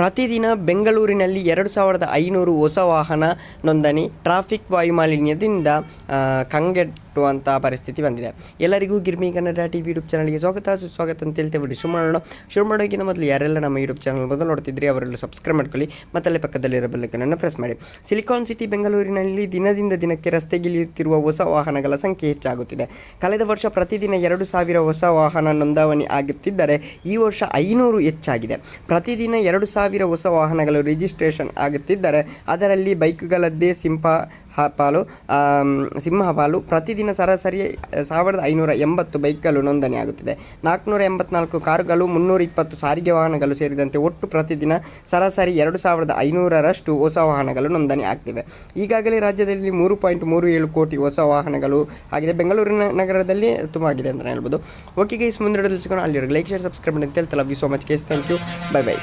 ಪ್ರತಿದಿನ ಬೆಂಗಳೂರಿನಲ್ಲಿ ಎರಡು ಸಾವಿರದ ಐನೂರು ಹೊಸ ವಾಹನ ನೋಂದಣಿ ಟ್ರಾಫಿಕ್ ವಾಯುಮಾಲಿನ್ಯದಿಂದ ಕಂಗೆಟ್ಟುವಂಥ ಪರಿಸ್ಥಿತಿ ಬಂದಿದೆ. ಎಲ್ಲರಿಗೂ ಗಿರ್ಮಿ ಕನ್ನಡ ಟಿ ವಿ ಯೂಟ್ಯೂಬ್ ಚಾನಲ್ಗೆ ಸ್ವಾಗತ. ಸುಸ್ವಾಗತ ಅಂತ ಹೇಳ್ತೇವೆ. ಬಿಡಿ ಶುರು ಮಾಡೋಣ. ಶುರು ಮಾಡೋಕ್ಕಿಂತ ಮೊದಲು ಯಾರೆಲ್ಲ ನಮ್ಮ ಯೂಟ್ಯೂಬ್ ಚಾನಲ್ ಮೊದಲು ನೋಡ್ತಿದ್ರಿ, ಅವರೆಲ್ಲ ಸಬ್ಸ್ಕ್ರೈಬ್ ಮಾಡ್ಕೊಳ್ಳಿ. ಮತ್ತಲ್ಲೇ ಪಕ್ಕದಲ್ಲಿರೋ ಬೆಲ್ಲಕ್ಕನ್ನು ಪ್ರೆಸ್ ಮಾಡಿ. ಸಿಲಿಕಾನ್ ಸಿಟಿ ಬೆಂಗಳೂರಿನಲ್ಲಿ ದಿನದಿಂದ ದಿನಕ್ಕೆ ರಸ್ತೆಗಿಳಿಯುತ್ತಿರುವ ಹೊಸ ವಾಹನಗಳ ಸಂಖ್ಯೆ ಹೆಚ್ಚಾಗುತ್ತಿದೆ. ಕಳೆದ ವರ್ಷ ಪ್ರತಿದಿನ ಎರಡು ಸಾವಿರ ಹೊಸ ವಾಹನ ನೋಂದಾವಣಿ ಆಗುತ್ತಿದ್ದರೆ, ಈ ವರ್ಷ ಐನೂರು ಹೆಚ್ಚಾಗಿದೆ. ಪ್ರತಿದಿನ ಎರಡು ಸಾವಿರ ಹೊಸ ವಾಹನಗಳು ರಿಜಿಸ್ಟ್ರೇಷನ್ ಆಗುತ್ತಿದ್ದರೆ ಅದರಲ್ಲಿ ಬೈಕ್ಗಳದ್ದೇ ಸಿಂಪ ಪಾಲು ಪ್ರತಿದಿನ ಸರಾಸರಿ ಸಾವಿರದ ಐನೂರ ಎಂಬತ್ತು ಬೈಕ್ಗಳು ನೋಂದಣಿ ಆಗುತ್ತಿದೆ. ನಾಲ್ಕುನೂರ ಎಂಬತ್ನಾಲ್ಕು ಕಾರುಗಳು, ಮುನ್ನೂರ ಇಪ್ಪತ್ತು ಸಾರಿಗೆ ವಾಹನಗಳು ಸೇರಿದಂತೆ ಒಟ್ಟು ಪ್ರತಿದಿನ ಸರಾಸರಿ ಎರಡು ಸಾವಿರದ ಐನೂರರಷ್ಟು ಹೊಸ ವಾಹನಗಳು ನೋಂದಣಿ ಆಗ್ತಿವೆ. ಈಗಾಗಲೇ ರಾಜ್ಯದಲ್ಲಿ ಮೂರು ಪಾಯಿಂಟ್ ಮೂರು ಏಳು ಕೋಟಿ ಹೊಸ ವಾಹನಗಳು ಆಗಿದೆ. ಬೆಂಗಳೂರಿನ ನಗರದಲ್ಲಿ ತುಂಬ ಆಗಿದೆ ಅಂತ ಹೇಳ್ಬೋದು. ಓಕೆ ಗೈಸ್ ಮುಂದೆ ಸಿಗೋಣ. ಅಲ್ಲಿವರೆಗೆ ಲೈಕ್ ಶೇರ್ ಸಬ್ಸ್ಕ್ರೈಬ್ ಅಂತ love you so much case thank you bye by